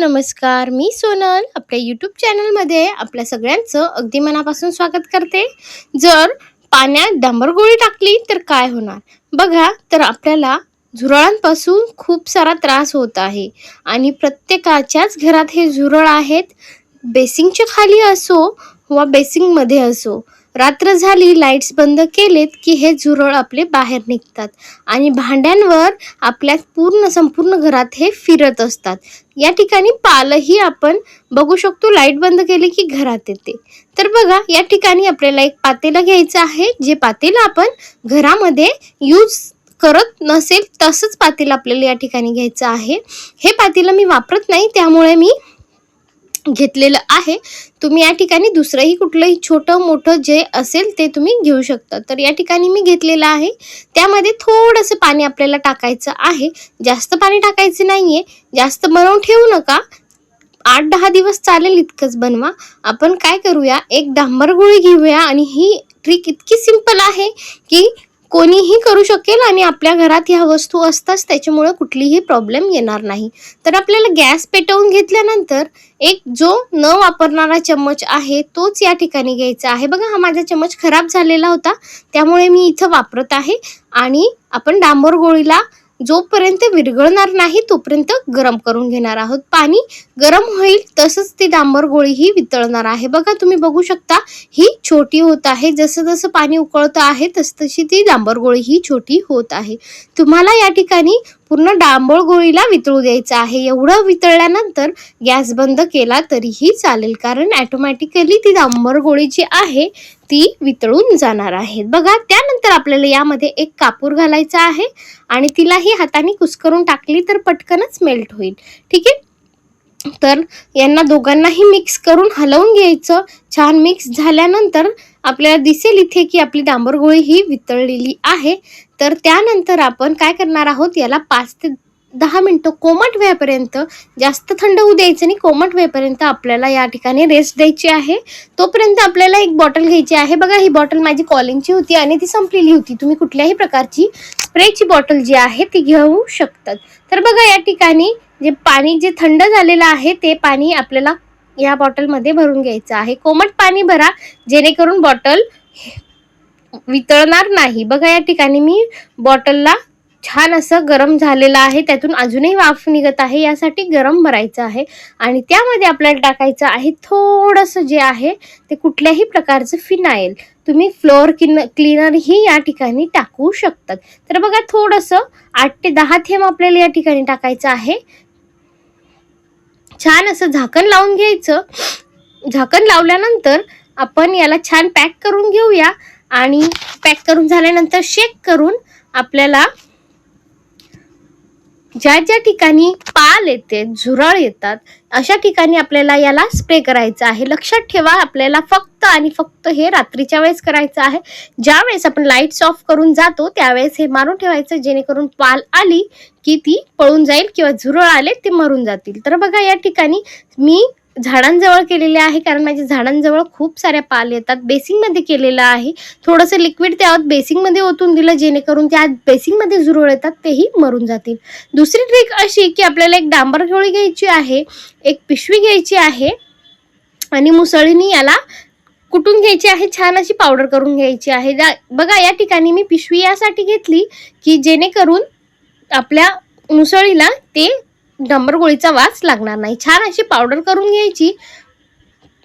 नमस्कार. मी सोनल. आपल्या यूट्यूब चॅनलमध्ये आपल्या सगळ्यांचं अगदी मनापासून स्वागत करते. जर पाण्यात डांबरगोळी टाकली तर काय होणार? बघा तर आपल्याला झुरळांपासून खूप सारा त्रास होत आहे. आणि प्रत्येकाच्याच घरात हे झुरळ आहेत. बेसिंगच्या खाली असो वा बेसिंगमध्ये असो. रात्र झाली लाईट्स बंद केलेत की हे झुरळ आपले बाहेर निघतात. आणि भांड्यांवर आपल्या पूर्ण संपूर्ण घरात हे फिरत असतात. या ठिकाणी पालही आपण बघू शकतो लाइट बंद केली की घरात येते. तर बघा या ठिकाणी आपल्याला एक पातेलं घ्यायचं आहे जे पातेलं आपण घरामध्ये यूज करत नसेल तसंच पातेलं आपल्याला या ठिकाणी घ्यायचं आहे. हे पातेलं मी वापरत नाही त्यामुळे मी घेतलेलं आहे. तुम्ही या ठिकाणी दुसरंही कुठलंही छोटं मोठं जे असेल ते तुम्ही घेऊ शकता. तर या ठिकाणी मी घेतलेलं आहे. त्यामध्ये थोडंसं पाणी आपल्याला टाकायचं आहे. जास्त पाणी टाकायचं नाही आहे जास्त बनवून ठेवू नका. आठ दहा दिवस चालेल इतकंच बनवा. आपण काय करूया? एक डांबर गोळी घेऊया आणि ही ट्रिक इतकी सिंपल आहे की कोणीही करू शकेल आणि आपल्या घरात ह्या वस्तू असतात त्याच्यामुळे कुठलीही प्रॉब्लेम येणार नाही. तर आपल्याला गॅस पेटवून घेतल्यानंतर एक जो न वापरणारा चम्मच आहे तोच या ठिकाणी घ्यायचा आहे. बघा हा माझा चम्मच खराब झालेला होता त्यामुळे मी इथं वापरत आहे. आणि आपण डांबर गोळीला जोपर्यंत विरघळणार नाही तोपर्यंत गरम करून घेणार आहोत. पाणी गरम होईल तसंच ती डांबर गोळी ही वितळणार आहे. बघा तुम्ही बघू शकता ही छोटी होत आहे. जसं जसं पाणी उकळतं आहे तसं तशी ती डांबर गोळी ही छोटी होत आहे. तुम्हाला या ठिकाणी पूर्ण डांबळ गोळीला वितळू द्यायचं आहे. एवढं वितळल्यानंतर गॅस बंद केला तरीही चालेल कारण ॲटोमॅटिकली ती डांबर गोळी जी आहे ती वितळून जाणार आहे बघा त्यानंतर आपल्याला यामध्ये एक कापूर घालायचा आहे आणि तिलाही हाताने कुस्करून टाकली तर पटकनच मेल्ट होईल. ठीक आहे? तर यांना दोघांनाही मिक्स करून हलवून घ्यायचं. छान मिक्स झाल्यानंतर आपल्याला दिसेल इथे की आपली डांबरगोळी ही वितळलेली आहे. तर त्यानंतर आपण काय करणार आहोत? याला पाच ते दहा मिनटं कोमट वेळेपर्यंत जास्त थंड होऊ द्यायचं नाही कोमट वेळेपर्यंत आपल्याला या ठिकाणी रेस्ट द्यायची आहे. तोपर्यंत आपल्याला एक बॉटल घ्यायची आहे. बघा ही बॉटल माझी कॉलिंगची होती आणि ती संपलेली होती. तुम्ही कुठल्याही प्रकारची स्प्रेची बॉटल जी आहे ती घेऊ शकतात. तर बघा या ठिकाणी जे पाणी जे थंड झालेलं आहे ते पाणी आपल्याला या बॉटलमध्ये भरून घ्यायचं आहे. कोमट पाणी भरा जेणेकरून बॉटल वितळणार नाही. बघा या ठिकाणी मी बॉटलला छान असं गरम झालेलं आहे. त्यातून अजूनही वाफ निघत आहे. यासाठी गरम भरायचं आहे. आणि त्यामध्ये आपल्याला टाकायचं आहे थोडंसं जे आहे ते कुठल्याही प्रकारचं फिनाईल. तुम्ही फ्लोअर किन क्लीनरही या ठिकाणी टाकू शकतात. तर बघा थोडंसं आठ ते दहा थेंब आपल्याला या ठिकाणी टाकायचं आहे. छान असं झाकण लावून घ्यायचं. झाकण लावल्यानंतर आपण याला छान पॅक करून घेऊया. आणि पॅक करून झाल्यानंतर शेक करून आपल्याला ज्या ज्या ठिकाणी पाल येते झुरळ येतात अशा ठिकाणी आपल्याला याला स्प्रे करायचं आहे. लक्षात ठेवा आपल्याला फक्त आणि फक्त हे रात्रीच्या वेळेस करायचं आहे. ज्या वेळेस आपण लाईट्स ऑफ करून जातो त्यावेळेस हे मारून ठेवायचं जेणेकरून पाल आली की ती पळून जाईल किंवा झुरळ आले ते मरून जातील. तर बघा या ठिकाणी मी झाडांजवळ केलेले आहे कारण माझ्या झाडांजवळ खूप साऱ्या पाल येतात. बेसिंगमध्ये केलेलं आहे. थोडंसं लिक्विड त्यावर बेसिंगमध्ये ओतून दिलं जेणेकरून त्या बेसिंगमध्ये झुरळ येतात तेही मरून जातील. दुसरी ट्रिक अशी की आपल्याला एक डांबर झोळी घ्यायची आहे एक पिशवी घ्यायची आहे आणि मुसळीनी याला कुटून घ्यायची आहे छान अशी पावडर करून घ्यायची आहे. बघा या ठिकाणी मी पिशवी यासाठी घेतली की जेणेकरून आपल्या मुसळीला ते डंबर गोळीचा वास लागणार नाही. छान अशी पावडर करून घ्यायची.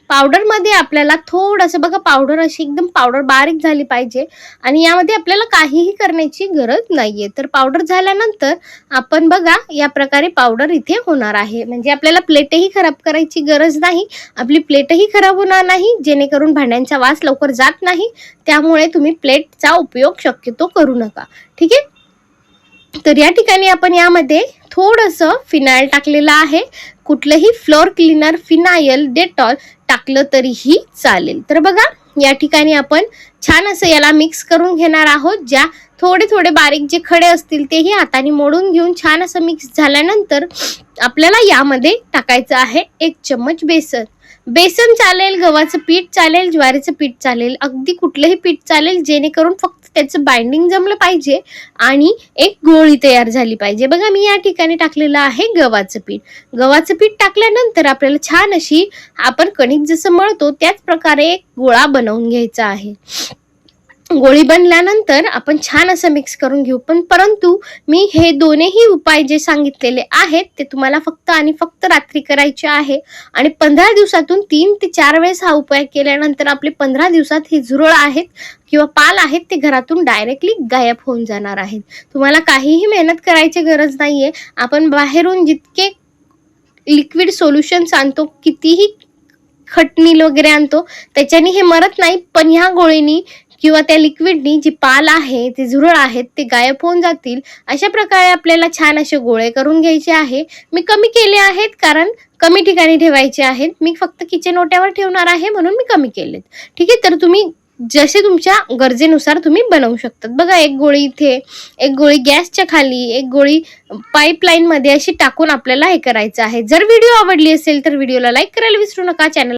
पावडरमध्ये आपल्याला थोडंसं बघा पावडर अशी एकदम पावडर बारीक झाली पाहिजे. आणि यामध्ये आपल्याला काहीही करण्याची गरज नाहीये. तर पावडर झाल्यानंतर आपण बघा या प्रकारे पावडर इथे होणार आहे. म्हणजे आपल्याला प्लेटही खराब करायची गरज नाही. आपली प्लेटही खराब होणार नाही. जेणेकरून भांड्यांचा वास लवकर जात नाही. त्यामुळे तुम्ही प्लेटचा उपयोग शक्यतो करू नका. ठीक आहे? तर या ठिकाणी आपण यामध्ये थोडंसं फिनायल टाकलेलं आहे. कुठलंही फ्लोअर क्लीनर फिनायल डेटॉल टाकलं तरीही चालेल. तर बघा या ठिकाणी आपण छान असं याला मिक्स करून घेणार आहोत ज्या थोडे थोडे बारीक जे खडे असतील तेही हाताने मोडून घेऊन छान असं मिक्स झाल्यानंतर आपल्याला यामध्ये टाकायचं आहे एक चम्मच बेसन. बेसन चालेल गव्हाचं पीठ चालेल ज्वारीचं पीठ चालेल अगदी कुठलंही पीठ चालेल जेणेकरून फक्त त्याचं बाइंडिंग जमलं पाहिजे आणि एक गोळी तयार झाली पाहिजे. बघा मी या ठिकाणी टाकलेलं आहे गव्हाचं पीठ. गव्हाचं पीठ टाकल्यानंतर आपल्याला छान अशी आपण कणिक जसं मळतो त्याच प्रकारे एक गोळा बनवून घ्यायचा आहे. गोळी बनल्यानंतर आपण छान असं मिक्स करून घेऊ. पण परंतु मी हे दोन्ही उपाय जे सांगितलेले आहेत ते तुम्हाला फक्त आणि फक्त रात्री करायचे आहे. आणि पंधरा दिवसातून तीन ते चार वेळेस हा उपाय केल्यानंतर आपले पंधरा दिवसात हे झुरळ आहेत किंवा पाल आहेत ते घरातून डायरेक्टली गायब होऊन जाणार आहेत. तुम्हाला काहीही मेहनत करायची गरज नाहीये. आपण बाहेरून जितके लिक्विड सोल्युशन्स आणतो कितीही खटनील वगैरे आणतो त्याच्याने हे मरत नाही. पण ह्या गोळीनी किंवा त्या लिक्विडनी जी पाल आहे ते झुरळ आहेत ते गायब होऊन जातील. अशा प्रकारे आपल्याला छान असे गोळे करून घ्यायचे आहे. मी कमी केले आहेत कारण कमी ठिकाणी ठेवायचे आहेत. मी फक्त किचन ओट्यावर ठेवणार आहे म्हणून मी कमी केलेत. ठीक आहे तर तुम्ही जसे तुमच्या गरजेनुसार तुम्ही बनवू शकतात. बघा एक गोळी इथे एक गोळी गॅसच्या खाली एक गोळी पाईपलाईनमध्ये अशी टाकून आपल्याला हे करायचं आहे. जर व्हिडिओ आवडली असेल तर व्हिडिओला लाईक करायला विसरू नका. चॅनल